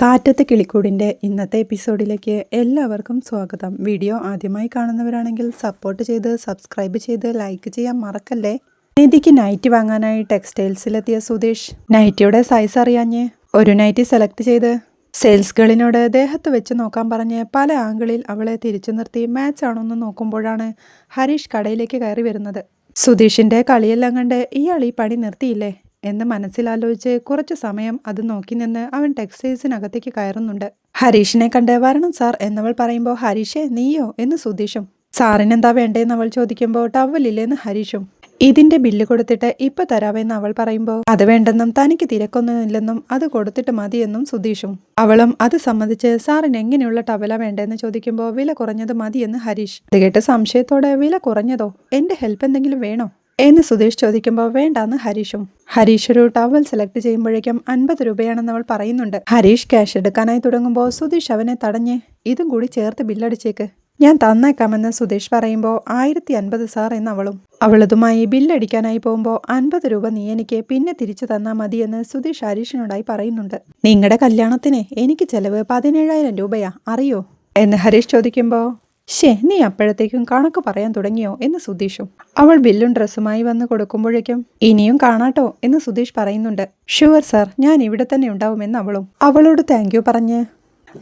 കാറ്റത്ത് കിളിക്കൂടിന്റെ ഇന്നത്തെ എപ്പിസോഡിലേക്ക് എല്ലാവർക്കും സ്വാഗതം. വീഡിയോ ആദ്യമായി കാണുന്നവരാണെങ്കിൽ സപ്പോർട്ട് ചെയ്ത് സബ്സ്ക്രൈബ് ചെയ്ത് ലൈക്ക് ചെയ്യാൻ മറക്കല്ലേ? നിധിക്ക് നൈറ്റി വാങ്ങാനായി ടെക്സ്റ്റൈൽസിലെത്തിയ സുധീഷ്. നൈറ്റിയുടെ സൈസ് അറിയാഞ്ഞ് ഒരു നൈറ്റി സെലക്ട് ചെയ്ത് സെയിൽസ് ഗേളിനോട് ദേഹത്ത് വെച്ച് നോക്കാൻ പറഞ്ഞ് പല ആംഗിളിൽ അവളെ തിരിച്ചു നിർത്തി മാച്ച് ആണോന്ന് നോക്കുമ്പോഴാണ് ഹരീഷ് കടയിലേക്ക് കയറി വരുന്നത്. സുധീഷിന്റെ കളിയെല്ലാം കണ്ട് ഇയാൾ ഈ പണി നിർത്തിയില്ലേ? എന്ന് മനസ്സിലാലോചിച്ച് കുറച്ചു സമയം അത് നോക്കി നിന്ന് അവൻ ടെക്സ്റ്റൈൽസിനകത്തേക്ക് കയറുന്നുണ്ട്. ഹരീഷിനെ കണ്ട് വരണം സാർ എന്നവൾ പറയുമ്പോൾ ഹരീഷേ നീയോ? എന്ന് സുധീഷും. സാറിനെന്താ വേണ്ടേന്ന് അവൾ ചോദിക്കുമ്പോൾ ടവലില്ലെന്ന് ഹരീഷും. ഇതിന്റെ ബില്ല് കൊടുത്തിട്ട് ഇപ്പൊ തരാമെന്ന് അവൾ പറയുമ്പോൾ അത് വേണ്ടെന്നും തനിക്ക് തിരക്കൊന്നുമില്ലെന്നും അത് കൊടുത്തിട്ട് മതിയെന്നും സുധീഷും. അവളും അത് സമ്മതിച്ച് സാറിന് എങ്ങനെയുള്ള ടവല വേണ്ടെന്ന് ചോദിക്കുമ്പോൾ വില കുറഞ്ഞത് മതിയെന്ന് ഹരീഷ്. അത് കേട്ട് സംശയത്തോടെ വില കുറഞ്ഞതോ? എന്റെ ഹെൽപ്പ് എന്തെങ്കിലും വേണോ? എന്ന് സുധീഷ് ചോദിക്കുമ്പോൾ വേണ്ടാന്ന് ഹരീഷും ഹരീഷ് ഒരു ടവൽ സെലക്ട് ചെയ്യുമ്പോഴേക്കും അൻപത് രൂപയാണെന്ന് അവൾ പറയുന്നുണ്ട്. ഹരീഷ് ക്യാഷ് എടുക്കാനായി തുടങ്ങുമ്പോൾ സുധീഷ് അവനെ തടഞ്ഞ് ഇതും കൂടി ചേർത്ത് ബില്ലടിച്ചേക്ക് ഞാൻ തന്നേക്കാമെന്ന് സുധീഷ് പറയുമ്പോൾ ആയിരത്തി അൻപത് സാർ എന്ന് അവളും. അവളതുമായി ബില്ലടിക്കാനായി പോകുമ്പോൾ അൻപത് രൂപ നീ എനിക്ക് പിന്നെ തിരിച്ചു തന്നാൽ മതിയെന്ന് സുധീഷ് ഹരീഷിനോടായി പറയുന്നുണ്ട്. നിങ്ങളുടെ കല്യാണത്തിന് എനിക്ക് ചെലവ് പതിനേഴായിരം രൂപയാ അറിയോ? എന്ന് ഹരീഷ് ചോദിക്കുമ്പോൾ ഷേ നീ അപ്പോഴത്തേക്കും കണക്ക് പറയാൻ തുടങ്ങിയോ എന്ന് സുധീഷും. അവൾ ബില്ലും ഡ്രസ്സുമായി വന്ന് കൊടുക്കുമ്പോഴേക്കും ഇനിയും കാണാട്ടോ എന്ന് സുധീഷ് പറയുന്നുണ്ട്. ഷുവർ സാർ ഞാൻ ഇവിടെ തന്നെ ഉണ്ടാവുമെന്ന് അവളും അവളോട് താങ്ക് യു പറഞ്ഞ്.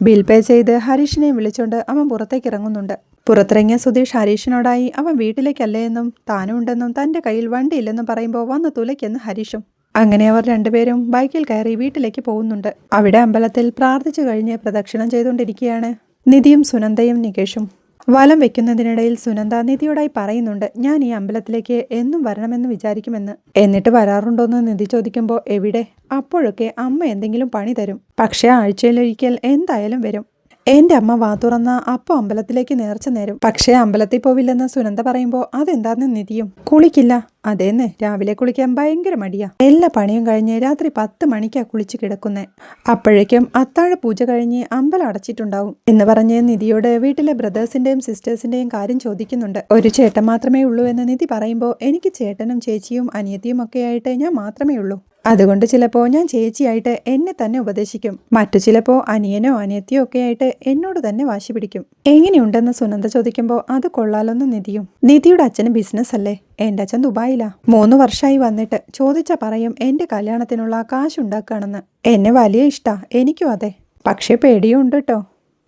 ബിൽ പേ ചെയ്ത് ഹരീഷിനെ വിളിച്ചുകൊണ്ട് അവൻ പുറത്തേക്ക് ഇറങ്ങുന്നുണ്ട്. പുറത്തിറങ്ങിയ സുധീഷ് ഹരീഷിനോടായി അവൻ വീട്ടിലേക്കല്ലേ എന്നും താനും ഉണ്ടെന്നും തന്റെ കയ്യിൽ വണ്ടിയില്ലെന്നും പറയുമ്പോൾ വന്ന് തുലയ്ക്കെന്ന് ഹരീഷും. അങ്ങനെ അവർ രണ്ടുപേരും ബൈക്കിൽ കയറി വീട്ടിലേക്ക് പോകുന്നുണ്ട്. അവിടെ അമ്പലത്തിൽ പ്രാർത്ഥിച്ചു കഴിഞ്ഞ് പ്രദക്ഷിണം ചെയ്തുകൊണ്ടിരിക്കുകയാണ് നിധിയും സുനന്ദയും നികേഷും. വലം വെക്കുന്നതിനിടയിൽ സുനന്ദ നിധിയോടായി പറയുന്നുണ്ട് ഞാൻ ഈ അമ്പലത്തിലേക്ക് എന്നും വരണമെന്ന് വിചാരിക്കുമെന്ന്. എന്നിട്ട് വരാറുണ്ടോന്ന് നിധി ചോദിക്കുമ്പോൾ എവിടെ? അപ്പോഴൊക്കെ അമ്മ എന്തെങ്കിലും പണി തരും. പക്ഷേ ആഴ്ചയിലൊരിക്കൽ എന്തായാലും വരും. എന്റെ അമ്മ വാ തുറന്ന അപ്പോൾ അമ്പലത്തിലേക്ക് നേർച്ച നേരും. പക്ഷേ അമ്പലത്തിൽ പോവില്ലെന്ന് സുനന്ദ പറയുമ്പോൾ അതെന്താന്ന് നിധിയും. കുളിക്കില്ല. അതേന്ന് രാവിലെ കുളിക്കാൻ ഭയങ്കര മടിയാ. എല്ലാ പണിയും കഴിഞ്ഞ് രാത്രി പത്ത് മണിക്കാ കുളിച്ച് കിടക്കുന്നേ. അപ്പോഴേക്കും അത്താഴ പൂജ കഴിഞ്ഞ് അമ്പലം അടച്ചിട്ടുണ്ടാവും എന്ന് പറഞ്ഞ് നിധിയോട് വീട്ടിലെ ബ്രദേഴ്സിന്റെയും സിസ്റ്റേഴ്സിന്റെയും കാര്യം ചോദിക്കുന്നുണ്ട്. ഒരു ചേട്ടൻ മാത്രമേ ഉള്ളൂ എന്ന് നിധി പറയുമ്പോൾ എനിക്ക് ചേട്ടനും ചേച്ചിയും അനിയത്തിയും ഒക്കെ ആയിട്ട് ഞാൻ മാത്രമേ ഉള്ളൂ. അതുകൊണ്ട് ചിലപ്പോൾ ഞാൻ ചേച്ചിയായിട്ട് എന്നെ തന്നെ ഉപദേശിക്കും. മറ്റു ചിലപ്പോൾ അനിയനോ അനിയത്തിയോ ഒക്കെ ആയിട്ട് എന്നോട് തന്നെ വാശി പിടിക്കും. എങ്ങനെയുണ്ടെന്ന് സുനന്ദ ചോദിക്കുമ്പോൾ അത് കൊള്ളാലൊന്ന് നിധിയും. നിധിയുടെ അച്ഛന് ബിസിനസ് അല്ലേ? എന്റെ അച്ഛൻ ദുബായിലാ. മൂന്ന് വർഷമായി വന്നിട്ട് ചോദിച്ച പറയും എന്റെ കല്യാണത്തിനുള്ള കാശുണ്ടാക്കുകയാണെന്ന് എന്നെ വലിയ ഇഷ്ടാ എനിക്കും അതെ. പക്ഷേ പേടിയും ഉണ്ട് കേട്ടോ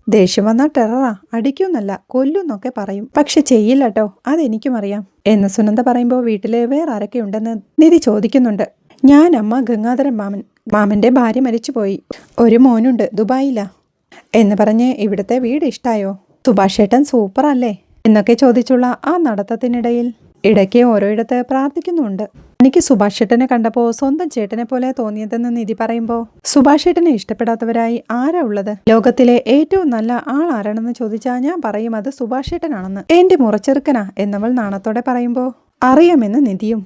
ദേഷ്യം വന്നാൽ ടെററാ അടിക്കുമെന്നല്ല കൊല്ലുന്നൊക്കെ പറയും. പക്ഷെ ചെയ്യില്ല കേട്ടോ അതെനിക്കും അറിയാം. എന്ന് സുനന്ദ പറയുമ്പോൾ വീട്ടിൽ വേറെ ആരൊക്കെ ഉണ്ടെന്ന് നിധി ചോദിക്കുന്നുണ്ട്. ഞാൻ അമ്മ ഗംഗാധര മാമൻ. മാമന്റെ ഭാര്യ മരിച്ചുപോയി. ഒരു മോനുണ്ട് ദുബായിലാ. എന്ന് പറഞ്ഞ് ഇവിടുത്തെ വീട് ഇഷ്ടായോ? സുഭാഷേട്ടൻ സൂപ്പർ അല്ലേ എന്നൊക്കെ ചോദിച്ചുള്ള ആ നടത്തത്തിനിടയിൽ ഇടയ്ക്ക് ഓരോയിടത്ത് പ്രാർത്ഥിക്കുന്നുണ്ട്. എനിക്ക് സുഭാഷേട്ടനെ കണ്ടപ്പോൾ സ്വന്തം ചേട്ടനെ പോലെ തോന്നിയതെന്ന് നിധി പറയുമ്പോൾ സുഭാഷേട്ടനെ ഇഷ്ടപ്പെടാത്തവരായി ആരാ ഉള്ളത്? ലോകത്തിലെ ഏറ്റവും നല്ല ആൾ ആരാണെന്ന് ചോദിച്ചാൽ ഞാൻ പറയും അത് സുഭാഷേട്ടനാണെന്ന് എന്റെ മുറച്ചെറുക്കനാ എന്നവൾ നാണത്തോടെ പറയുമ്പോൾ അറിയാമെന്ന് നിധിയും.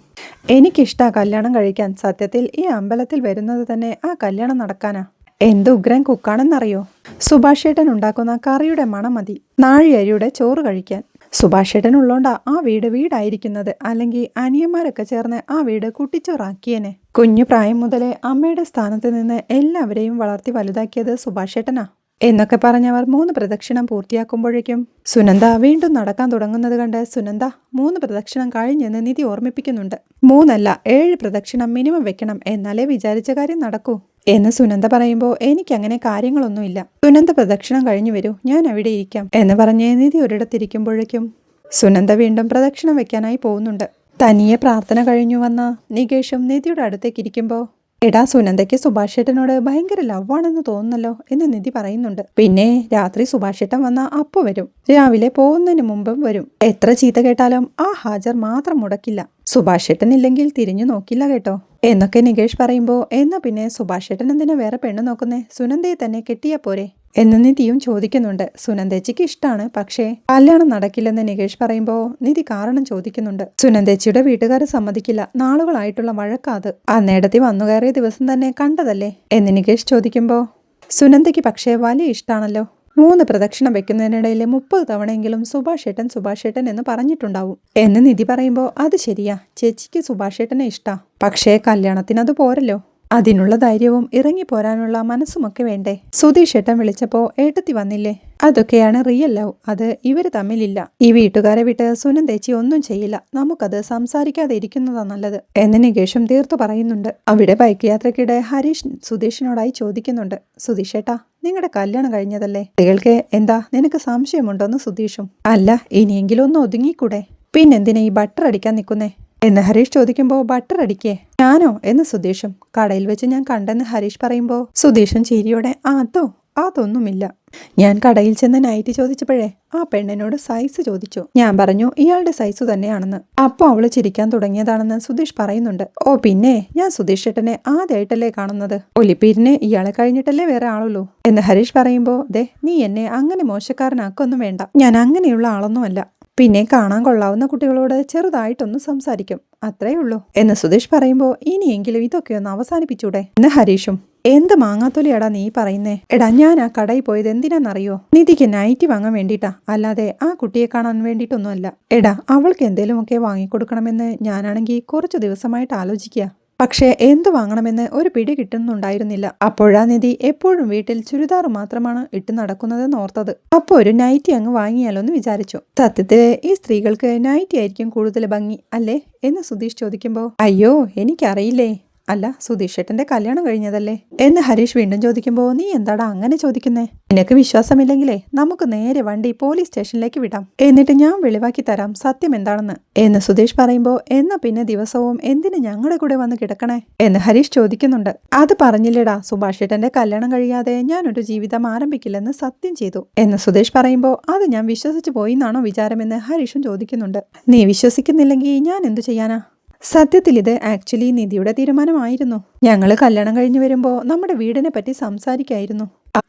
എനിക്കിഷ്ടാ കല്യാണം കഴിക്കാൻ. സത്യത്തിൽ ഈ അമ്പലത്തിൽ വരുന്നത് തന്നെ ആ കല്യാണം നടക്കാനാ. എന്ത് ഉഗ്രൻ കുക്കാണെന്നറിയോ? സുഭാഷേട്ടൻ ഉണ്ടാക്കുന്ന കറിയുടെ മണം മതി. നാഴിയരിയുടെ ചോറ് കഴിക്കാൻ. സുഭാഷേട്ടൻ ഉള്ളോണ്ടാ ആ വീട് വീടായിരിക്കുന്നത്. അല്ലെങ്കിൽ അനിയന്മാരൊക്കെ ചേർന്ന് ആ വീട് കുട്ടിച്ചോറാക്കിയനെ. കുഞ്ഞു പ്രായം മുതലേ അമ്മയുടെ സ്ഥാനത്ത് നിന്ന് എല്ലാവരെയും വളർത്തി വലുതാക്കിയത് സുഭാഷേട്ടനാ. എന്നൊക്കെ പറഞ്ഞവർ മൂന്ന് പ്രദക്ഷിണം പൂർത്തിയാക്കുമ്പോഴേക്കും സുനന്ദ വീണ്ടും നടക്കാൻ തുടങ്ങുന്നത് കണ്ട് സുനന്ദ മൂന്ന് പ്രദക്ഷിണം കഴിഞ്ഞെന്ന് നിധി ഓർമ്മിപ്പിക്കുന്നുണ്ട്. മൂന്നല്ല ഏഴ് പ്രദക്ഷിണം മിനിമം വെക്കണം എന്നാലേ വിചാരിച്ച കാര്യം നടക്കൂ എന്ന് സുനന്ദ പറയുമ്പോൾ എനിക്കങ്ങനെ കാര്യങ്ങളൊന്നുമില്ല. സുനന്ദ പ്രദക്ഷിണം കഴിഞ്ഞു വരൂ ഞാൻ അവിടെ ഇരിക്കാം എന്ന് പറഞ്ഞ് നിധി ഒരിടത്തിരിക്കുമ്പോഴേക്കും സുനന്ദ വീണ്ടും പ്രദക്ഷിണം വെക്കാനായി പോകുന്നുണ്ട്. തനിയെ പ്രാർത്ഥന കഴിഞ്ഞു വന്ന നികേഷും നിധിയുടെ അടുത്തേക്ക് ഇരിക്കുമ്പോൾ എടാ സുനന്ദയ്ക്ക് സുഭാഷേട്ടനോട് ഭയങ്കര ലവാണെന്ന് തോന്നുന്നല്ലോ എന്ന് നിധി പറയുന്നുണ്ട്. പിന്നെ രാത്രി സുഭാഷേട്ടൻ വന്ന അപ്പു വരും. രാവിലെ പോകുന്നതിന് മുമ്പും വരും. എത്ര ചീത്ത കേട്ടാലും ആ ഹാജർ മാത്രം മുടക്കില്ല. സുഭാഷേട്ടൻ ഇല്ലെങ്കിൽ തിരിഞ്ഞു നോക്കില്ല കേട്ടോ. എന്നൊക്കെ നികേഷ് പറയുമ്പോ എന്നാ പിന്നെ സുഭാഷേട്ടൻ എന്തിനാ വേറെ പെണ്ണ് നോക്കുന്നേ? സുനന്ദയെ തന്നെ കെട്ടിയാ പോരെ? എന്ന് നിധിയും ചോദിക്കുന്നുണ്ട്. സുനന്ദേച്ചിക്ക് ഇഷ്ടമാണ് പക്ഷേ കല്യാണം നടക്കില്ലെന്ന് നികേഷ് പറയുമ്പോ നിധി കാരണം ചോദിക്കുന്നുണ്ട്. സുനന്ദേച്ചിയുടെ വീട്ടുകാർ സമ്മതിക്കില്ല. നാളുകളായിട്ടുള്ള വഴക്കാത്. അന്നേടത്തി വന്നു കയറിയ ദിവസം തന്നെ കണ്ടതല്ലേ? എന്ന് നികേഷ് ചോദിക്കുമ്പോ സുനന്ദയ്ക്ക് പക്ഷേ വലിയ ഇഷ്ടമാണല്ലോ മൂന്ന് പ്രദക്ഷിണം വെക്കുന്നതിനിടയിൽ മുപ്പത് തവണയെങ്കിലും സുഭാഷേട്ടൻ സുഭാഷേട്ടൻ എന്ന് പറഞ്ഞിട്ടുണ്ടാവും. എന്ന് നിധി പറയുമ്പോൾ അത് ശരിയാ. ചേച്ചിക്ക് സുഭാഷേട്ടനെ ഇഷ്ടാ. പക്ഷേ കല്യാണത്തിന് അത് പോരല്ലോ. അതിനുള്ള ധൈര്യവും ഇറങ്ങിപ്പോരാനുള്ള മനസ്സുമൊക്കെ വേണ്ടേ? സുധീഷ് ഏട്ടൻ വിളിച്ചപ്പോ ഏട്ടത്തി വന്നില്ലേ? അതൊക്കെയാണ് റിയൽ ലവ് അത് ഇവർ തമ്മിലില്ല. ഈ വീട്ടുകാരെ വിട്ട് സുനം തേച്ചി ഒന്നും ചെയ്യില്ല. നമുക്കത് സംസാരിക്കാതെ ഇരിക്കുന്നതാ നല്ലത്. എന്ന് നികേഷും തീർത്തു പറയുന്നുണ്ട്. അവിടെ ബൈക്ക് യാത്രക്കിടെ ഹരീഷ് സുധീഷിനോടായി ചോദിക്കുന്നുണ്ട്. സുധീഷ് ഏട്ടാ നിങ്ങളുടെ കല്യാണം കഴിഞ്ഞതല്ലേ? കുട്ടികൾക്ക് എന്താ നിനക്ക് സംശയമുണ്ടോന്ന് സുധീഷും. അല്ല ഇനിയെങ്കിലും ഒന്ന് ഒതുങ്ങിക്കൂടെ? പിന്നെന്തിനാ ഈ ബട്ടർ അടിക്കാൻ നിൽക്കുന്നേ എന്ന് ഹരീഷ് ചോദിക്കുമ്പോൾ ബട്ടർ അടിക്കേ ഞാനോ? എന്ന് സുധീഷും കടയിൽ വെച്ച് ഞാൻ കണ്ടെന്ന് ഹരീഷ് പറയുമ്പോൾ സുധീഷൻ ചിരിയോടെ അതോ അതൊന്നുമില്ല. ഞാൻ കടയിൽ ചെന്ന് നൈറ്റ് ചോദിച്ചപ്പോഴേ ആ പെണ്ണിനോട് സൈസ് ചോദിച്ചു. ഞാൻ പറഞ്ഞു ഇയാളുടെ സൈസ് തന്നെയാണെന്ന്. അപ്പോൾ അവൾ ചിരിക്കാൻ തുടങ്ങിയതാണെന്ന് സുധീഷ് പറയുന്നുണ്ട്. ഓ പിന്നെ ഞാൻ സുധീഷ് ഏട്ടനെ ആദ്യമായിട്ടല്ലേ കാണുന്നത്. ഒലിപ്പീരിനെ ഇയാളെ കഴിഞ്ഞിട്ടല്ലേ വേറെ ആളുള്ളൂ. എന്ന് ഹരീഷ് പറയുമ്പോൾ ദേ നീ എന്നെ അങ്ങനെ മോശക്കാരനാക്കൊന്നും വേണ്ട. ഞാൻ അങ്ങനെയുള്ള ആളൊന്നുമല്ല. പിന്നെ കാണാൻ കൊള്ളാവുന്ന കുട്ടികളോട് ചെറുതായിട്ടൊന്ന് സംസാരിക്കും. അത്രേ ഉള്ളൂ. എന്ന് സുധീഷ് പറയുമ്പോൾ ഇനിയെങ്കിലും ഇതൊക്കെ ഒന്ന് അവസാനിപ്പിച്ചൂടെ? എന്ന് ഹരീഷും എന്ത് മാങ്ങാത്തൊലിയാടാ നീ പറയുന്നേ? എടാ ഞാൻ ആ കടയിൽ പോയത് എന്തിനാണെന്നറിയോ നിധിക്ക് നൈറ്റി വാങ്ങാൻ വേണ്ടിയിട്ടാ. അല്ലാതെ ആ കുട്ടിയെ കാണാൻ വേണ്ടിയിട്ടൊന്നുമല്ല. എടാ അവൾക്ക് എന്തേലുമൊക്കെ വാങ്ങിക്കൊടുക്കണമെന്ന് ഞാനാണെങ്കിൽ കുറച്ചു ദിവസമായിട്ട് ആലോചിക്കുക പക്ഷേ എന്ത് വാങ്ങണമെന്ന് ഒരു പിടി കിട്ടുന്നുണ്ടായിരുന്നില്ല. അപ്പോഴാ നിധി എപ്പോഴും വീട്ടിൽ ചുരിദാർ മാത്രമാണ് ഇട്ട് നടക്കുന്നതെന്ന് ഓർത്തത്. അപ്പോൾ ഒരു നൈറ്റി അങ്ങ് വാങ്ങിയാലോ എന്ന് വിചാരിച്ചു. സത്യത്തിൽ ഈ സ്ത്രീകൾക്ക് നൈറ്റി ആയിരിക്കും കൂടുതൽ ഭംഗി അല്ലേ? എന്ന് സുധീഷ് ചോദിക്കുമ്പോൾ അയ്യോ എനിക്കറിയില്ലേ അല്ല സുധീഷ് ഏട്ടന്റെ കല്യാണം കഴിഞ്ഞതല്ലേ? എന്ന് ഹരീഷ് വീണ്ടും ചോദിക്കുമ്പോൾ നീ എന്താടാ അങ്ങനെ ചോദിക്കുന്നേ? നിനക്ക് വിശ്വാസമില്ലെങ്കിലേ നമുക്ക് നേരെ വണ്ടി പോലീസ് സ്റ്റേഷനിലേക്ക് വിടാം. എന്നിട്ട് ഞാൻ വെളിവാക്കി തരാം സത്യം എന്താണെന്ന്. എന്ന് സുധീഷ് പറയുമ്പോൾ എന്നാ പിന്നെ ദിവസവും എന്തിന് ഞങ്ങളുടെ കൂടെ വന്ന് കിടക്കണേ? എന്ന് ഹരീഷ് ചോദിക്കുന്നുണ്ട്. അത് പറഞ്ഞില്ലടാ സുഭാഷ് ഏട്ടന്റെ കല്യാണം കഴിയാതെ ഒരു ജീവിതം ആരംഭിക്കില്ലെന്ന് സത്യം ചെയ്തു. എന്ന് സുധീഷ് പറയുമ്പോൾ അത് ഞാൻ വിശ്വസിച്ചു പോയി എന്നാണോ വിചാരമെന്ന് ഹരീഷും ചോദിക്കുന്നുണ്ട്. നീ വിശ്വസിക്കുന്നില്ലെങ്കിൽ ഞാൻ എന്തു ചെയ്യാനാ? സത്യത്തിൽ ഇത് ആക്ച്വലി നിധിയുടെ തീരുമാനമായിരുന്നു. ഞങ്ങൾ കല്യാണം കഴിഞ്ഞു വരുമ്പോൾ നമ്മുടെ വീടിനെ പറ്റി സംസാരിക്കായിരുന്നു.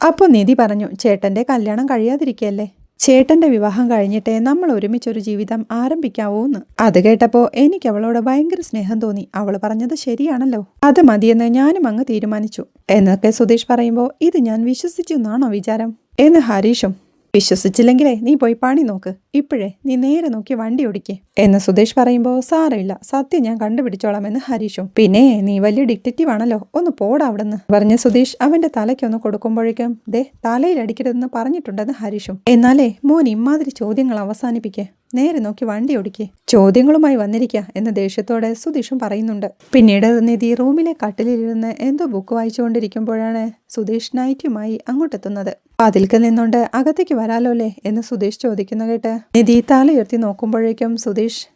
അപ്പോൾ നിധി പറഞ്ഞു ചേട്ടന്റെ കല്യാണം കഴിയാതിരിക്കല്ലേ ചേട്ടന്റെ വിവാഹം കഴിഞ്ഞിട്ടേ നമ്മൾ ഒരുമിച്ചൊരു ജീവിതം ആരംഭിക്കാവൂന്ന്. അത് കേട്ടപ്പോൾ എനിക്ക് അവളോട് ഭയങ്കര സ്നേഹം തോന്നി. അവൾ പറഞ്ഞത് ശരിയാണല്ലോ. അത് മതിയെന്ന് ഞാനും അങ്ങ് തീരുമാനിച്ചു. എന്നൊക്കെ സുധീഷ് പറയുമ്പോൾ ഇത് ഞാൻ വിശ്വസിച്ചു എന്നാണോ വിചാരം? എന്ന് ഹരീഷും വിശ്വസിച്ചില്ലെങ്കിലേ നീ പോയി പണി നോക്ക്. ഇപ്പോഴേ നീ നേരെ നോക്കി വണ്ടി ഓടിക്കേ. എന്ന് സുധേഷ് പറയുമ്പോൾ സാരമില്ല സത്യം ഞാൻ കണ്ടുപിടിച്ചോളാം എന്ന് ഹരീഷും. പിന്നെ നീ വലിയ ഡിറ്റക്റ്റീവ് ആണല്ലോ ഒന്ന് പോടാ അവിടുന്ന് പറഞ്ഞ സുധീഷ് അവന്റെ തലയ്ക്കൊന്ന് കൊടുക്കുമ്പോഴേക്കും ദേ തലയിൽ അടിക്കരുതെന്ന് പറഞ്ഞിട്ടുണ്ടെന്ന് ഹരീഷും. എന്നാലേ മോൻ ഇമാതിരി ചോദ്യങ്ങൾ അവസാനിപ്പിക്കേ. നേരെ നോക്കി വണ്ടി ഓടിക്കേ. ചോദ്യങ്ങളുമായി വന്നിരിക്കുക എന്ന ദേഷ്യത്തോടെ സുധീഷും പറയുന്നുണ്ട്. പിന്നീട് നിധി റൂമിലെ കട്ടിലിരുന്ന് എന്തോ ബുക്ക് വായിച്ചുകൊണ്ടിരിക്കുമ്പോഴാണ് സുധീഷ് നൈറ്റുമായി അങ്ങോട്ടെത്തുന്നത്. അതിൽക്ക് നിന്നുകൊണ്ട് അകത്തേക്ക് വരാലോല്ലേ? എന്ന് സുധീഷ് ചോദിക്കുന്ന കേട്ട് നിധി തലയുയർത്തി നോക്കുമ്പോഴേക്കും സുധീഷ്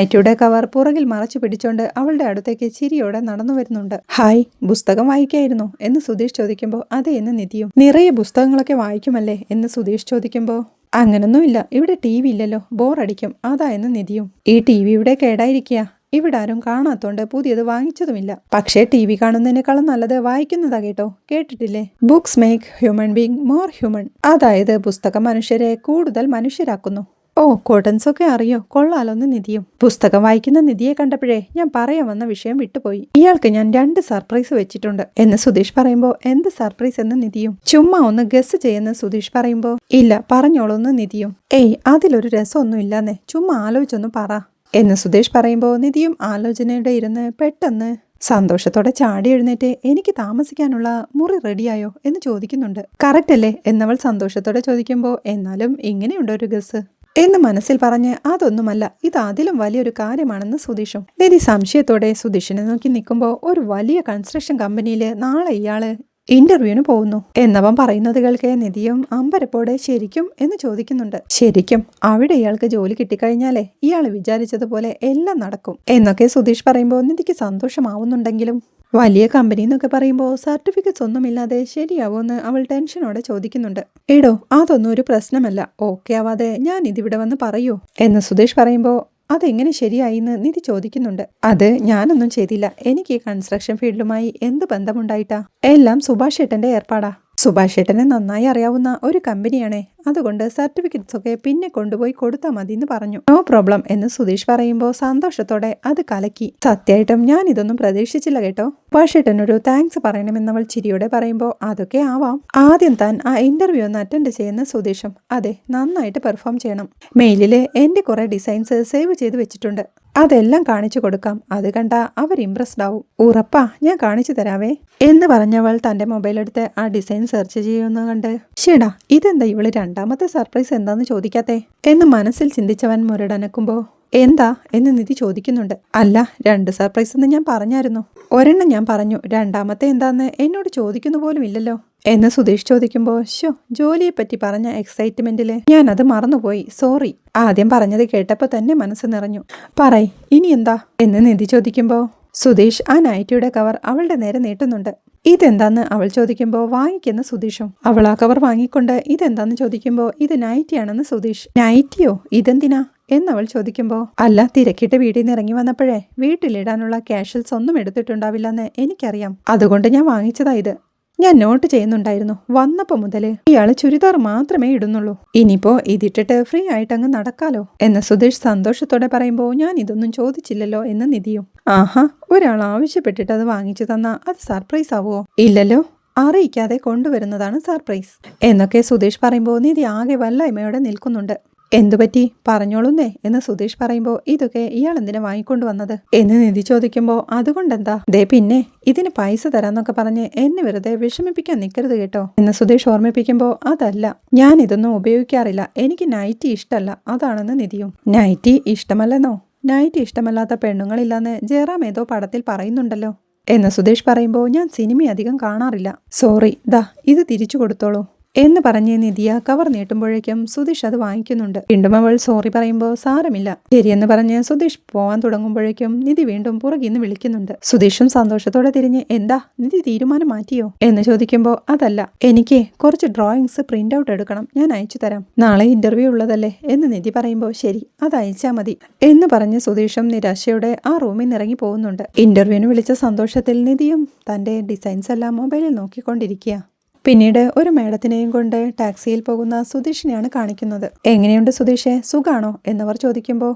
നൈറ്റിയുടെ കവർ പുറകിൽ മറച്ചു പിടിച്ചോണ്ട് അവളുടെ അടുത്തേക്ക് ചിരിയോടെ നടന്നു വരുന്നുണ്ട്. ഹായ് പുസ്തകം വായിക്കായിരുന്നു? എന്ന് സുധീഷ് ചോദിക്കുമ്പോൾ അതെ എന്ന് നിധിയും. നിറയെ പുസ്തകങ്ങളൊക്കെ വായിക്കുമല്ലേ? എന്ന് സുധീഷ് ചോദിക്കുമ്പോൾ അങ്ങനൊന്നുമില്ല. ഇവിടെ ടി വി ഇല്ലല്ലോ. ബോറടിക്കും. അതായെന്ന് നിധിയും. ഈ ടി വി ഇവിടെ കേടായിരിക്കുക ഇവിടെ ആരും കാണാത്തോണ്ട് പുതിയത് വാങ്ങിച്ചതുമില്ല. പക്ഷേ ടി വി കാണുന്നതിനേക്കാളും നല്ലത് വായിക്കുന്നതാ കേട്ടോ. കേട്ടിട്ടില്ലേ? Books make human being more human അതായത് പുസ്തകം മനുഷ്യരെ കൂടുതൽ മനുഷ്യരാക്കുന്നു. ഓ കോട്ടൻസ് ഒക്കെ അറിയോ കൊള്ളാലൊന്ന് നിധിയും. പുസ്തകം വായിക്കുന്ന നിധിയെ കണ്ടപ്പോഴേ ഞാൻ പറയാൻ വന്ന വിഷയം വിട്ടുപോയി. ഇയാൾക്ക് ഞാൻ രണ്ട് സർപ്രൈസ് വെച്ചിട്ടുണ്ട് എന്ന് സുധീഷ് പറയുമ്പോൾ എന്ത് സർപ്രൈസ് എന്ന് നിധിയും? ചുമ്മാ ഒന്ന് ഗസ് ചെയ്യുന്ന സുധീഷ് പറയുമ്പോൾ ഇല്ല പറഞ്ഞോളൊന്ന് നിധിയും. ഏയ് അതിലൊരു രസമൊന്നും ഇല്ലാന്നേ. ചുമ്മാ ആലോചിച്ചൊന്ന് പറ എന്ന് സുധീഷ് പറയുമ്പോൾ നിധിയും ആലോചനയുടെ ഇരുന്ന് പെട്ടെന്ന് സന്തോഷത്തോടെ ചാടി എഴുന്നേറ്റ് എനിക്ക് താമസിക്കാനുള്ള മുറി റെഡിയായോ? എന്ന് ചോദിക്കുന്നുണ്ട്. കറക്റ്റ് അല്ലേ എന്നവൾ സന്തോഷത്തോടെ ചോദിക്കുമ്പോൾ എന്നാലും ഇങ്ങനെയുണ്ടോ ഒരു ഗസ്? എന്ന് മനസ്സിൽ പറഞ്ഞ് അതൊന്നുമല്ല ഇത് അതിലും വലിയൊരു കാര്യമാണെന്ന് സുധീഷും. നിധി സംശയത്തോടെ സുധീഷിനെ നോക്കി നിൽക്കുമ്പോൾ ഒരു വലിയ കൺസ്ട്രക്ഷൻ കമ്പനിയിൽ നാളെ ഇയാൾ ഇന്റർവ്യൂവിന് പോകുന്നു. എന്നവൻ പറയുന്നത് കേൾക്കേ നിധിയും അമ്പരപ്പോടെ ശരിക്കും എന്ന് ചോദിക്കുന്നുണ്ട്. ശരിക്കും അവിടെ ഇയാൾക്ക് ജോലി കിട്ടിക്കഴിഞ്ഞാലേ ഇയാൾ വിചാരിച്ചതുപോലെ എല്ലാം നടക്കും എന്നൊക്കെ സുധീഷ് പറയുമ്പോൾ നിധിക്ക് സന്തോഷമാവുന്നുണ്ടെങ്കിലും വലിയ കമ്പനി എന്നൊക്കെ പറയുമ്പോൾ സർട്ടിഫിക്കറ്റ്സ് ഒന്നുമില്ലാതെ ശരിയാവുമെന്ന് അവൾ ടെൻഷനോടെ ചോദിക്കുന്നുണ്ട്. എടോ അതൊന്നും ഒരു പ്രശ്നമല്ല. ഓക്കെ ആവാതെ ഞാൻ ഇതിവിടെ വന്ന് പറയൂ. എന്ന് സുധീഷ് പറയുമ്പോൾ അതെങ്ങനെ ശരിയായി എന്ന് നിധി ചോദിക്കുന്നുണ്ട്. അത് ഞാനൊന്നും ചെയ്തില്ല. എനിക്ക് ഈ കൺസ്ട്രക്ഷൻ ഫീൽഡുമായി എന്ത് ബന്ധമുണ്ടായിട്ടാ? എല്ലാം സുഭാഷ് ഏട്ടന്റെ ഏർപ്പാടാ. സുഭാഷ് ഏട്ടനെ നന്നായി അറിയാവുന്ന ഒരു കമ്പനിയാണേ. അതുകൊണ്ട് സർട്ടിഫിക്കറ്റ്സ് ഒക്കെ പിന്നെ കൊണ്ടുപോയി കൊടുത്താൽ മതി എന്ന് പറഞ്ഞു. നോ പ്രോബ്ലം എന്ന് സുധീഷ് പറയുമ്പോൾ സന്തോഷത്തോടെ അത് കലക്കി. സത്യമായിട്ടും ഞാൻ ഇതൊന്നും പ്രതീക്ഷിച്ചില്ല കേട്ടോ. സുഭാഷേട്ടനൊരു താങ്ക്സ് പറയണമെന്നവൾ ചിരിയോടെ പറയുമ്പോൾ അതൊക്കെ ആവാം. ആദ്യം താൻ ആ ഇന്റർവ്യൂ ഒന്ന് അറ്റൻഡ് ചെയ്യുന്ന സുധീഷും അതെ നന്നായിട്ട് പെർഫോം ചെയ്യണം. മെയിലിൽ എന്റെ കുറെ ഡിസൈൻസ് സേവ് ചെയ്ത് വെച്ചിട്ടുണ്ട്. അതെല്ലാം കാണിച്ചു കൊടുക്കാം. അത് കണ്ട അവർ ഇംപ്രസ്ഡ് ആവും. ഉറപ്പാ ഞാൻ കാണിച്ചു തരാവേ. എന്ന് പറഞ്ഞവൾ തന്റെ മൊബൈൽ എടുത്ത് ആ ഡിസൈൻ സെർച്ച് ചെയ്യുമെന്ന് കണ്ട്. ഷേടാ ഇതെന്താ ഇവൾ രണ്ടാമത്തെ സർപ്രൈസ് എന്താന്ന് ചോദിക്കാത്തെ? എന്ന് മനസ്സിൽ ചിന്തിച്ചവൻ മുരടനക്കുമ്പോ എന്താ എന്ന് നിധി ചോദിക്കുന്നുണ്ട്. അല്ല രണ്ട് സർപ്രൈസ് എന്ന് ഞാൻ പറഞ്ഞായിരുന്നു. ഒരെണ്ണം ഞാൻ പറഞ്ഞു രണ്ടാമത്തെ എന്താന്ന് എന്നോട് ചോദിക്കുന്നു പോലും ഇല്ലല്ലോ. എന്ന് സുധീഷ് ചോദിക്കുമ്പോൾ ഷോ ജോലിയെപ്പറ്റി പറഞ്ഞ എക്സൈറ്റ്മെന്റിൽ ഞാൻ അത് മറന്നുപോയി. സോറി ആദ്യം പറഞ്ഞത് കേട്ടപ്പോൾ തന്നെ മനസ്സ് നിറഞ്ഞു. പറയ് ഇനി എന്താ? എന്ന് നിധി ചോദിക്കുമ്പോൾ സുധീഷ് ആ നൈറ്റിയുടെ കവർ അവളുടെ നേരെ നീട്ടുന്നുണ്ട്. ഇതെന്താന്ന്? അവൾ ചോദിക്കുമ്പോൾ വാങ്ങിക്കുന്ന സുധീഷും. അവൾ ആ കവർ വാങ്ങിക്കൊണ്ട് ഇതെന്താന്ന്? ചോദിക്കുമ്പോൾ ഇത് നൈറ്റിയാണെന്ന് സുധീഷ്. നൈറ്റിയോ? ഇതെന്തിനാ? എന്നവൾ ചോദിക്കുമ്പോൾ അല്ല തിരക്കിട്ട് വീട്ടിൽ നിന്ന് ഇറങ്ങി വന്നപ്പോഴേ വീട്ടിലിടാനുള്ള ക്യാഷൽസ് ഒന്നും എടുത്തിട്ടുണ്ടാവില്ലെന്ന് എനിക്കറിയാം. അതുകൊണ്ട് ഞാൻ വാങ്ങിച്ചതാ ഇത്. ഞാൻ നോട്ട് ചെയ്യുന്നുണ്ടായിരുന്നു. വന്നപ്പോ മുതൽ ഇയാൾ ചുരിദാർ മാത്രമേ ഇടുന്നുള്ളൂ. ഇനിയിപ്പോ ഇതിട്ടിട്ട് ഫ്രീ ആയിട്ട് അങ്ങ് നടക്കാലോ? എന്ന് സുധീഷ് സന്തോഷത്തോടെ പറയുമ്പോൾ ഞാൻ ഇതൊന്നും ചോദിച്ചില്ലല്ലോ എന്ന് നിധിയും. ആഹാ ഒരാൾ ആവശ്യപ്പെട്ടിട്ട് അത് വാങ്ങിച്ചു തന്നാ അത് സർപ്രൈസ് ആവുമോ ഇല്ലല്ലോ അറിയിക്കാതെ കൊണ്ടുവരുന്നതാണ് സർപ്രൈസ് എന്നൊക്കെ സുധീഷ് പറയുമ്പോൾ നിധി ആകെ വല്ലായ്മയോടെ നിൽക്കുന്നുണ്ട്. എന്തുപറ്റി? പറഞ്ഞോളൂന്നേ. എന്ന് സുധീഷ് പറയുമ്പോൾ ഇതൊക്കെ ഇയാൾ എന്തിനാ വാങ്ങിക്കൊണ്ടു വന്നത്? എന്ന് നിധി ചോദിക്കുമ്പോൾ അതുകൊണ്ടെന്താ? ദേ പിന്നെ ഇതിന് പൈസ തരാന്നൊക്കെ പറഞ്ഞ് എന്നെ വെറുതെ വിഷമിപ്പിക്കാൻ നിൽക്കരുത് കേട്ടോ. എന്ന് സുധീഷ് ഓർമ്മിപ്പിക്കുമ്പോൾ അതല്ല ഞാൻ ഇതൊന്നും ഉപയോഗിക്കാറില്ല. എനിക്ക് നൈറ്റി ഇഷ്ടമല്ല അതാണെന്ന് നിധിയും. നൈറ്റി ഇഷ്ടമല്ലെന്നോ? നൈറ്റി ഇഷ്ടമല്ലാത്ത പെണ്ണുങ്ങളില്ലെന്ന് ജയറാം ഏതോ പടത്തിൽ പറയുന്നുണ്ടല്ലോ. എന്ന് സുധീഷ് പറയുമ്പോൾ ഞാൻ സിനിമ അധികം കാണാറില്ല. സോറി. ദാ ഇത് തിരിച്ചു കൊടുത്തോളൂ. എന്ന് പറഞ്ഞ് നിധിയ കവർ നീട്ടുമ്പോഴേക്കും സുധീഷ് അത് വാങ്ങിക്കുന്നുണ്ട്. വീണ്ടും അവൾ സോറി പറയുമ്പോൾ സാരമില്ല. ശരിയെന്ന് പറഞ്ഞ് സുധീഷ് പോവാൻ തുടങ്ങുമ്പോഴേക്കും നിധി വീണ്ടും പുറകിന്ന് വിളിക്കുന്നുണ്ട്. സുധീഷും സന്തോഷത്തോടെ തിരിഞ്ഞ് എന്താ നിധി തീരുമാനം മാറ്റിയോ? എന്ന് ചോദിക്കുമ്പോൾ അതല്ല എനിക്ക് കുറച്ച് ഡ്രോയിങ്സ് പ്രിന്റ് ഔട്ട് എടുക്കണം. ഞാൻ അയച്ചു തരാം. നാളെ ഇന്റർവ്യൂ ഉള്ളതല്ലേ? എന്ന് നിധി പറയുമ്പോൾ ശരി അത് അയച്ചാൽ മതി. എന്ന് പറഞ്ഞ് സുധീഷും നിരാശയോടെ ആ റൂമിൽ നിന്ന് ഇറങ്ങി പോകുന്നുണ്ട്. ഇന്റർവ്യൂവിന് വിളിച്ച സന്തോഷത്തിൽ നിധിയും തന്റെ ഡിസൈൻസ് എല്ലാം മൊബൈലിൽ നോക്കിക്കൊണ്ടിരിക്കുക പിന്നീട് ഒരു മേഡത്തിനെയും കൊണ്ട് ടാക്സിയിൽ പോകുന്ന സുധീഷിനെയാണ് കാണിക്കുന്നത്. എങ്ങനെയുണ്ട് സുധീഷെ? സുഖാണോ? എന്നവർ ചോദിക്കുമ്പോൾ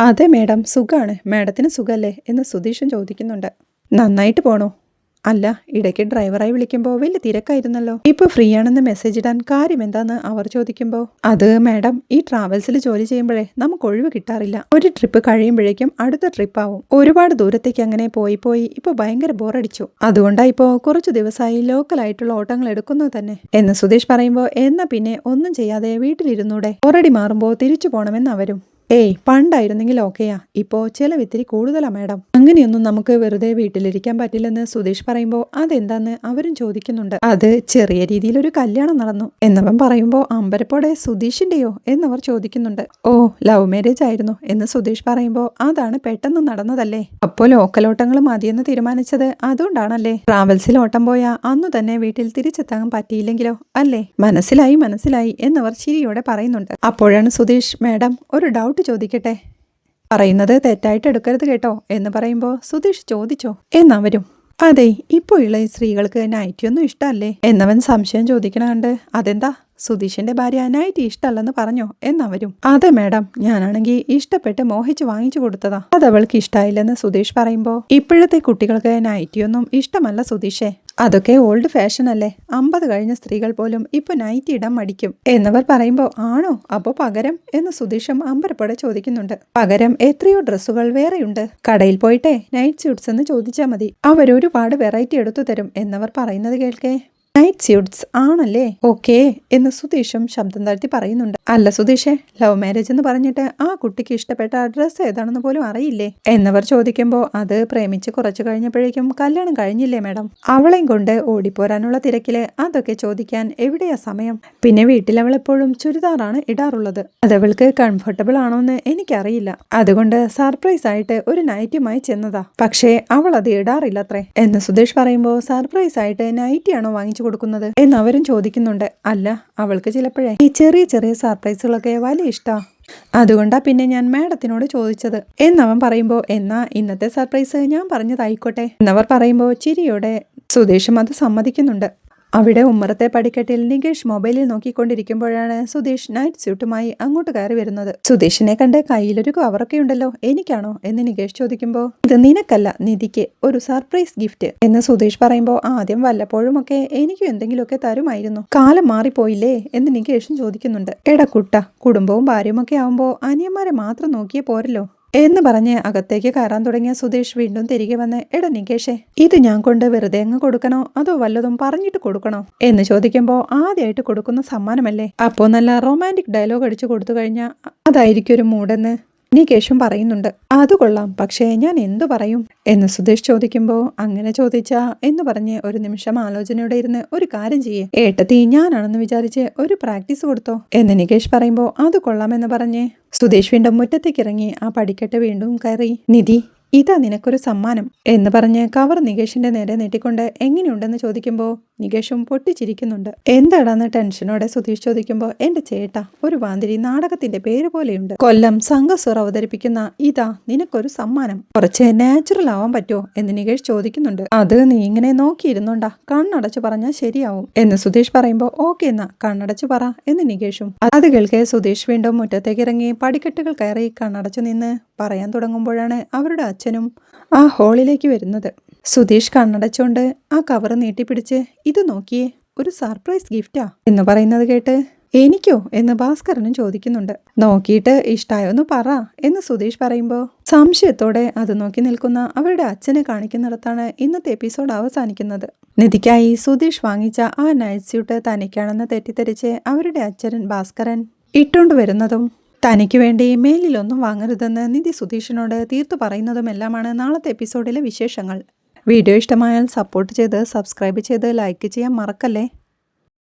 അതെ മേഡം സുഖാണ്. മേഡത്തിന് സുഖല്ലേ? എന്ന് സുധീഷും ചോദിക്കുന്നുണ്ട്. നന്നായിട്ട് പോണോ? അല്ല ഇടയ്ക്ക് ഡ്രൈവറായി വിളിക്കുമ്പോൾ വലിയ തിരക്കായിരുന്നല്ലോ. ഇപ്പൊ ഫ്രീ ആണെന്ന് മെസ്സേജ് ഇടാൻ കാര്യം എന്താന്ന് അവർ ചോദിക്കുമ്പോൾ അത് മാഡം ഈ ട്രാവൽസിൽ ജോലി ചെയ്യുമ്പോഴേ നമുക്ക് ഒഴിവ് കിട്ടാറില്ല. ഒരു ട്രിപ്പ് കഴിയുമ്പോഴേക്കും അടുത്ത ട്രിപ്പ് ആവും. ഒരുപാട് ദൂരത്തേക്ക് അങ്ങനെ പോയി പോയി ഇപ്പൊ ഭയങ്കര ബോറടിച്ചു അതുകൊണ്ടാ ഇപ്പോ കുറച്ചു ദിവസമായി ലോക്കൽ ആയിട്ടുള്ള ഓട്ടങ്ങൾ എടുക്കുന്നത് തന്നെ. എന്ന് സുധീഷ് പറയുമ്പോൾ എന്നാ പിന്നെ ഒന്നും ചെയ്യാതെ വീട്ടിലിരുന്നൂടെ. ബോറടി മാറുമ്പോൾ തിരിച്ചു പോണമെന്ന് അവരും. ഏയ് പണ്ടായിരുന്നെങ്കിൽ ഓക്കെയാ. ഇപ്പോ ചെലവ് ഇത്തിരി കൂടുതലാ മാഡം. അങ്ങനെയൊന്നും നമുക്ക് വെറുതെ വീട്ടിലിരിക്കാൻ പറ്റില്ലെന്ന് സുധീഷ് പറയുമ്പോൾ അതെന്താന്ന് അവരും ചോദിക്കുന്നുണ്ട്. അത് ചെറിയ രീതിയിലൊരു കല്യാണം നടന്നു. എന്നവൻ പറയുമ്പോൾ അമ്പരപ്പോടെ സുധീഷിന്റെയോ എന്നവർ ചോദിക്കുന്നുണ്ട്. ഓ ലവ് മാരേജ് ആയിരുന്നു എന്ന് സുധീഷ് പറയുമ്പോൾ അതാണ് പെട്ടെന്ന് നടന്നതല്ലേ? അപ്പോൾ ലോക്കലോട്ടങ്ങൾ മതിയെന്ന് തീരുമാനിച്ചത് അതുകൊണ്ടാണല്ലേ? ട്രാവൽസിൽ ഓട്ടം പോയാ അന്നു തന്നെ വീട്ടിൽ തിരിച്ചെത്താൻ പറ്റിയില്ലെങ്കിലോ? അല്ലേ? മനസ്സിലായി മനസ്സിലായി എന്നവർ ചിരിയോടെ പറയുന്നുണ്ട്. അപ്പോഴാണ് സുധീഷ് മാഡം ഒരു ഡൗട്ട് ചോദിക്കട്ടെ? പറയുന്നത് തെറ്റായിട്ട് എടുക്കരുത് കേട്ടോ എന്ന് പറയുമ്പോൾ സുധീഷ് ചോദിച്ചോ? എന്നവരും അതെ ഇപ്പോൾ ഉള്ള സ്ത്രീകൾക്ക് നൈറ്റിയൊന്നും ഇഷ്ടമല്ലേ എന്നവൻ സംശയം ചോദിക്കണ കണ്ട് അതെന്താ? സുധീഷിന്റെ ഭാര്യ നൈറ്റി ഇഷ്ടമല്ലെന്ന് പറഞ്ഞോ? എന്നവരും അതെ മാഡം. ഞാനാണെങ്കിൽ ഇഷ്ടപ്പെട്ട് മോഹിച്ച് വാങ്ങിച്ചു കൊടുത്തതാ. അത് അവൾക്ക് ഇഷ്ടമായില്ലെന്ന് സുധീഷ് പറയുമ്പോൾ ഇപ്പോഴത്തെ കുട്ടികൾക്ക് നൈറ്റിയൊന്നും ഇഷ്ടമല്ല സുധീഷേ. അതൊക്കെ ഓൾഡ് ഫാഷൻ അല്ലേ? അമ്പത് കഴിഞ്ഞ സ്ത്രീകൾ പോലും ഇപ്പൊ നൈറ്റി ഇടാൻ മടിക്കും. എന്നവർ പറയുമ്പോൾ ആണോ? അപ്പോ പകരം? എന്ന് സുധീഷും അമ്പരപ്പോടെ ചോദിക്കുന്നുണ്ട്. പകരം എത്രയോ ഡ്രസ്സുകൾ വേറെയുണ്ട്. കടയിൽ പോയിട്ടേ നൈറ്റ് സ്യൂട്ട്സ് എന്ന് ചോദിച്ചാൽ മതി. അവരൊരുപാട് വെറൈറ്റി എടുത്തു തരും എന്നവർ പറയുന്നത് കേൾക്കേ. നൈറ്റ് സ്യൂട്ട്സ് ആണല്ലേ? ഓക്കേ. എന്ന് സുതീഷും ശബ്ദം താഴ്ത്തി പറയുന്നുണ്ട്. അല്ല സുതീഷെ ലവ് മാരേജ് എന്ന് പറഞ്ഞിട്ട് ആ കുട്ടിക്ക് ഇഷ്ടപ്പെട്ട അഡ്രസ്സ് ഏതാണെന്ന് പോലും അറിയില്ലേ? എന്നവർ ചോദിക്കുമ്പോൾ അത് പ്രേമിച്ച് കുറച്ചു കഴിഞ്ഞപ്പോഴേക്കും കല്യാണം കഴിഞ്ഞില്ലേ മാഡം അവളെയും കൊണ്ട് ഓടിപ്പോരാനുള്ള തിരക്കിൽ അതൊക്കെ ചോദിക്കാൻ എവിടെയാ സമയം? പിന്നെ വീട്ടിൽ അവൾ എപ്പോഴും ചുരിദാറാണ് ഇടാറുള്ളത്. അതവൾക്ക് കംഫർട്ടബിൾ ആണോ എന്ന് എനിക്കറിയില്ല. അതുകൊണ്ട് സർപ്രൈസ് ആയിട്ട് ഒരു നൈറ്റുമായി ചെന്നതാ. പക്ഷേ അവൾ അത് ഇടാറില്ലത്രേ. എന്ന് സുതീഷ് പറയുമ്പോൾ സർപ്രൈസ് ആയിട്ട് നൈറ്റിയാണോ വാങ്ങിച്ചു കൊടുക്കുന്നത്? എന്നവരും ചോദിക്കുന്നുണ്ട്. അല്ല അവൾക്ക് ചിലപ്പോഴേ. ഈ ചെറിയ ചെറിയ സർപ്രൈസുകളൊക്കെ വലിയ ഇഷ്ടാ. അതുകൊണ്ടാ പിന്നെ ഞാൻ മാഡത്തിനോട് ചോദിച്ചത്. എന്നവൻ പറയുമ്പോൾ എന്നാ ഇന്നത്തെ സർപ്രൈസ് ഞാൻ പറഞ്ഞതായിക്കോട്ടെ. എന്നവർ പറയുമ്പോൾ ചിരിയോടെ സുധീഷും അത് സമ്മതിക്കുന്നുണ്ട്. അവിടെ ഉമ്മറത്തെ പടിക്കെട്ടിൽ നികേഷ് മൊബൈലിൽ നോക്കിക്കൊണ്ടിരിക്കുമ്പോഴാണ് സുധീഷ് നൈറ്റ് സ്യൂട്ടുമായി അങ്ങോട്ട് കയറി വരുന്നത്. സുധീഷിനെ കണ്ട് കയ്യിലൊരു കവറൊക്കെ ഉണ്ടല്ലോ എനിക്കാണോ എന്ന് നികേഷ് ചോദിക്കുമ്പോൾ ഇത് നിനക്കല്ല നിധിക്ക് ഒരു സർപ്രൈസ് ഗിഫ്റ്റ് എന്ന് സുധീഷ് പറയുമ്പോൾ ആദ്യം വല്ലപ്പോഴും വല്ലപ്പോഴുമൊക്കെ എനിക്കും എന്തെങ്കിലുമൊക്കെ തരുമായിരുന്നു. കാലം മാറിപ്പോയില്ലേ? എന്ന് നികേഷും ചോദിക്കുന്നുണ്ട്. എടക്കുട്ട കുടുംബവും ഭാര്യയുമൊക്കെ ആവുമ്പോൾ അനിയന്മാരെ മാത്രം നോക്കിയേ പോരല്ലോ. എന്ന് പറഞ്ഞ് അകത്തേക്ക് കയറാൻ തുടങ്ങിയ സുധീഷ് വീണ്ടും തിരികെ വന്ന് എടാ നികേഷേ ഇത് ഞാൻ കൊണ്ട് വെറുതെ അങ്ങ് കൊടുക്കണോ? അതോ വല്ലതും പറഞ്ഞിട്ട് കൊടുക്കണോ? എന്ന് ചോദിക്കുമ്പോൾ ആദ്യമായിട്ട് കൊടുക്കുന്ന സമ്മാനമല്ലേ? അപ്പോൾ നല്ല റൊമാന്റിക് ഡയലോഗ് അടിച്ചു കൊടുത്തു കഴിഞ്ഞാൽ അതായിരിക്കും ഒരു മൂടെന്ന്. നികേഷും പറയുന്നുണ്ട് അത് കൊള്ളാം പക്ഷേ ഞാൻ എന്തു പറയും? എന്ന് സുധീഷ് ചോദിക്കുമ്പോൾ അങ്ങനെ ചോദിച്ചാ? എന്ന് പറഞ്ഞ് ഒരു നിമിഷം ആലോചനയോടെ ഇരുന്ന് ഒരു കാര്യം ചെയ്യേ ഏട്ടത്തി ഞാനാണെന്ന് വിചാരിച്ച് ഒരു പ്രാക്ടീസ് കൊടുത്തോ? എന്ന് നികേഷ് പറയുമ്പോൾ അത് കൊള്ളാമെന്ന് പറഞ്ഞ് സുധീഷ് വീണ്ടും മുറ്റത്തേക്ക് ഇറങ്ങി ആ പടിക്കെട്ട് വീണ്ടും കയറി നിധി ഇതാ നിനക്കൊരു സമ്മാനം എന്ന് പറഞ്ഞ് കവർ നികേഷിന്റെ നേരെ നീട്ടിക്കൊണ്ട് എങ്ങനെയുണ്ടെന്ന് ചോദിക്കുമ്പോൾ നികേഷും പൊട്ടിച്ചിരിക്കുന്നുണ്ട്. എന്താടാന്ന് ടെൻഷനോടെ സുധീഷ് ചോദിക്കുമ്പോൾ എന്റെ ചേട്ട ഒരു വാന്തിരി നാടകത്തിന്റെ പേര് പോലെയുണ്ട്. കൊല്ലം സംഘസുർ അവതരിപ്പിക്കുന്ന ഇതാ നിനക്കൊരു സമ്മാനം. കുറച്ച് നാച്ചുറൽ ആവാൻ പറ്റുമോ? എന്ന് നികേഷ് ചോദിക്കുന്നുണ്ട്. അത് നീ ഇങ്ങനെ നോക്കിയിരുന്നോണ്ടാ കണ്ണടച്ചു പറഞ്ഞാൽ ശരിയാവും. എന്ന് സുധീഷ് പറയുമ്പോൾ ഓക്കെ എന്നാ കണ്ണടച്ചു പറ എന്ന് നികേഷും. അത് കേൾക്കെ സുധീഷ് വീണ്ടും മുറ്റത്തേക്ക് ഇറങ്ങി പടിക്കെട്ടുകൾ കയറി കണ്ണടച്ചു നിന്ന് പറയാൻ തുടങ്ങുമ്പോഴാണ് അവരുടെ അച്ഛനും ആ ഹാളിലേക്ക് വരുന്നത്. സുധീഷ് കണ്ണടച്ചുകൊണ്ട് ആ കവർ നീട്ടിപ്പിടിച്ച് ഇത് നോക്കിയേ ഒരു സർപ്രൈസ് ഗിഫ്റ്റാ എന്ന് പറയുന്നത് കേട്ട് എനിക്കോ? എന്ന് ഭാസ്കരനും ചോദിക്കുന്നുണ്ട്. നോക്കിയിട്ട് ഇഷ്ടായോന്ന് പറ എന്ന് സുധീഷ് പറയുമ്പോൾ സംശയത്തോടെ അത് നോക്കി നിൽക്കുന്ന അവരുടെ അച്ഛനെ കാണിക്കുന്നിടത്താണ് ഇന്നത്തെ എപ്പിസോഡ് അവസാനിക്കുന്നത്. നിധിക്കായി സുധീഷ് വാങ്ങിച്ച ആ നൈറ്റ് സ്യൂട്ട് തനിക്കാണെന്ന് തെറ്റിദ്ധരിച്ച് അവരുടെ അച്ഛൻ ഭാസ്കരൻ ഇട്ടുകൊണ്ട് വരുന്നതും തനിക്ക് വേണ്ടി മേലിലൊന്നും വാങ്ങരുതെന്ന് നിധി സുധീഷിനോട് തീർത്തു പറയുന്നതുമെല്ലാമാണ് നാളത്തെ എപ്പിസോഡിലെ വിശേഷങ്ങൾ. വീഡിയോ ഇഷ്ടമായാൽ സപ്പോർട്ട് ചെയ്ത് സബ്സ്ക്രൈബ് ചെയ്ത് ലൈക്ക് ചെയ്യാൻ മറക്കല്ലേ?